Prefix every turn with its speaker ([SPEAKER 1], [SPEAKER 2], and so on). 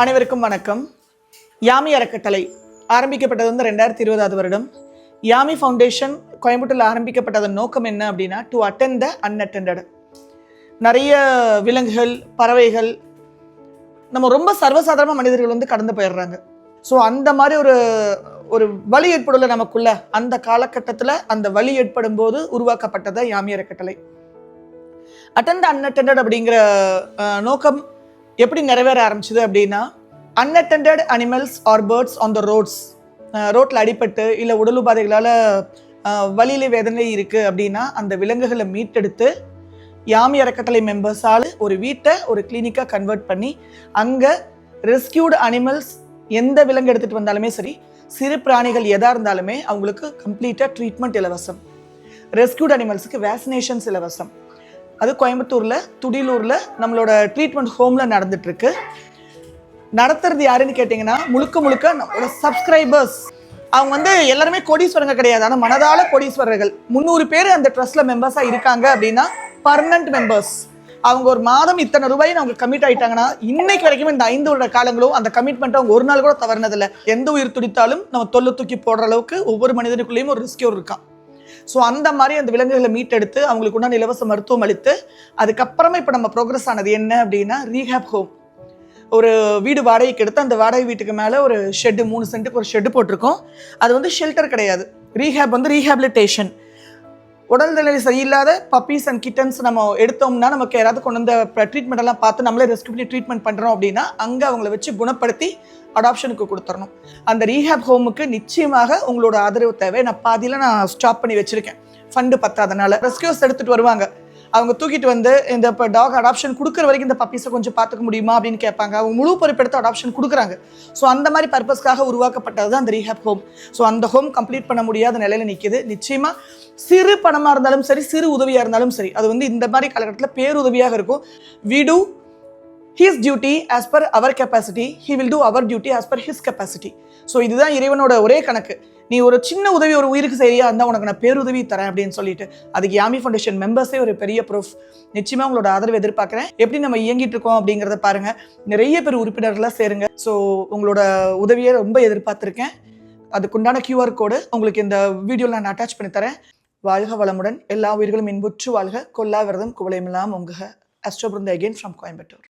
[SPEAKER 1] அனைவருக்கும் வணக்கம். யாமி அறக்கட்டளை ஆரம்பிக்கப்பட்டது வந்து ரெண்டாயிரத்தி இருபதாவது வருடம். யாமி ஃபவுண்டேஷன் கோயம்புத்தூரில் ஆரம்பிக்கப்பட்டதன் நோக்கம் என்ன அப்படின்னா டு அட்டன் த அன்அட்டெண்டட் நிறைய விலங்குகள் பறவைகள் நம்ம ரொம்ப சர்வசாதாரண மனிதர்கள் வந்து கடந்து போயிடுறாங்க. ஸோ அந்த மாதிரி ஒரு ஒரு வழி ஏற்படும்ல நமக்குள்ள. அந்த காலகட்டத்தில் அந்த வழி ஏற்படும் போது உருவாக்கப்பட்டதை யாமி அறக்கட்டளை. அட்டெண்ட் அன்அட்டெண்டட் அப்படிங்கிற நோக்கம் எப்படி நிறைவேற ஆரம்பிச்சது அப்படின்னா unattended animals or birds on the roads ரோட்டில் அடிபட்டு இல்லை உடல் உபாதைகளால் வழியில் வேதனை இருக்குது அப்படின்னா அந்த விலங்குகளை மீட்டெடுத்து யாமி அறக்கட்டளை மெம்பர்ஸால் ஒரு வீட்டை ஒரு கிளினிக்காக கன்வெர்ட் பண்ணி அங்கே ரெஸ்கியூடு அனிமல்ஸ் எந்த விலங்கு எடுத்துகிட்டு வந்தாலுமே சரி சிறு பிராணிகள் எதாக இருந்தாலுமே அவங்களுக்கு கம்ப்ளீட்டாக ட்ரீட்மெண்ட் இலவசம். ரெஸ்கியூட் அனிமல்ஸுக்கு வேக்சினேஷன்ஸ் இலவசம். அது கோயம்புத்தூரில் துடிலூரில் நம்மளோட ட்ரீட்மெண்ட் ஹோமில் நடந்துட்டுருக்கு. நடத்துறது யாருன்னு கேட்டிங்கன்னா முழுக்க முழுக்க நம்மளோட சப்ஸ்கிரைபர்ஸ் அவங்க வந்து எல்லாருமே கோடீஸ்வரங்க கிடையாது. ஆனால் மனதால கோடீஸ்வரர்கள். முந்நூறு பேர் அந்த ட்ரஸ்ட்டில் மெம்பர்ஸாக இருக்காங்க அப்படின்னா பர்மனன்ட் மெம்பர்ஸ் அவங்க ஒரு மாதம் இத்தனை ரூபாய் அவங்க கமிட் ஆயிட்டாங்கன்னா இன்னைக்கு வரைக்கும் இந்த ஐந்து வருட காலங்களும் அந்த கமிட்மெண்ட் அவங்க ஒரு நாள் கூட தவறினதில்லை. எந்த உயிர் துடித்தாலும் நம்ம தொல்லை தூக்கி போடுற அளவுக்கு ஒவ்வொரு மனிதனுக்குள்ளேயும் ஒரு ரிஸ்கியூர் இருக்கான். ஸோ அந்த மாதிரி அந்த விலங்குகளை மீட்டெடுத்து அவங்களுக்கு உண்டான இலவச மருத்துவம் அளித்து அதுக்கப்புறமா இப்போ நம்ம ப்ரோக்ரஸ் ஆனது என்ன அப்படின்னா ரீஹேப் ஹோம் ஒரு வீடு வாடகைக்கு எடுத்து அந்த வாடகை வீட்டுக்கு மேலே ஒரு ஷெட்டு மூணு சென்ட்டுக்கு ஒரு ஷெட்டு போட்டிருக்கோம். அது வந்து ஷெல்டர் கிடையாது. ரீஹேப் வந்து ரீஹேபிலிட்டேஷன் உடல்நிலை சரியில்லாத பப்பீஸ் அண்ட் கிட்டன்ஸ் நம்ம எடுத்தோம்னா நமக்கு யாராவது கொண்டு வந்த ட்ரீட்மெண்ட் எல்லாம் பார்த்து நம்மளே ரெஸ்க்யூ பண்ணி ட்ரீட்மெண்ட் பண்ணுறோம் அப்படின்னா அங்கே அவங்கள வச்சு குணப்படுத்தி அடாப்ஷனுக்கு கொடுத்துடணும் அந்த ரீஹேப் ஹோமுக்கு நிச்சயமாக உங்களோட ஆதரவு தேவை. நான் பாதியில் நான் ஸ்டாப் பண்ணி வச்சுருக்கேன். ஃபண்டு பத்தாதனால. ரெஸ்கியூஸ் எடுத்துகிட்டு வருவாங்க. அவங்க தூக்கிட்டு வந்து இந்த இப்போ டாக் அடாப்ஷன் கொடுக்குற வரைக்கும் இந்த பப்பீஸை கொஞ்சம் பார்த்துக்க முடியுமா அப்படின்னு கேட்பாங்க. அவங்க முழு பொறுப்பெடுத்து அடாப்ஷன் கொடுக்குறாங்க. ஸோ அந்த மாதிரி பர்பஸ்க்காக உருவாக்கப்பட்டது தான் அந்த ரீஹேப் ஹோம் ஸோ அந்த ஹோம் கம்ப்ளீட் பண்ண முடியாத நிலையில் நிற்கிது நிச்சயமாக சிறு பணமாக இருந்தாலும் சரி சிறு உதவியாக இருந்தாலும் சரி அது வந்து இந்த மாதிரி காலகட்டத்தில் பேருதவியாக இருக்கும். வீடு his duty as per our capacity he will do our duty as per his capacity so இதுதான் இறைவனோட ஒரே கணக்கு. நீ ஒரு சின்ன உதவி ஒரு உயிருக்கு சரியாக இருந்தால் உனக்கு நான் பேருதவி தரேன் அப்படின்னு சொல்லிட்டு அதுக்கு யாமி ஃபவுண்டேஷன் மெம்பர்ஸே ஒரு பெரிய ப்ரூஃப் நிச்சயமாக உங்களோட ஆதரவு எதிர்பார்க்குறேன். எப்படி நம்ம இயங்கிட்டு இருக்கோம் அப்படிங்கிறத பாருங்கள் நிறைய பேர் உறுப்பினர்களாக சேருங்க. ஸோ உங்களோட உதவியை ரொம்ப எதிர்பார்த்துருக்கேன். அதுக்குண்டான கியூஆர் கோடு உங்களுக்கு இந்த வீடியோவில் நான் அட்டாச் பண்ணி தரேன். வாழ்க வளமுடன். எல்லா உயிர்களும் இன்புற்று வாழ்க. கொல்லா விரதம் குவளையமெல்லாம் உங்க அஸ்டோபிருந்த அகெயின் ஃப்ரம் கோயம்புத்தூர்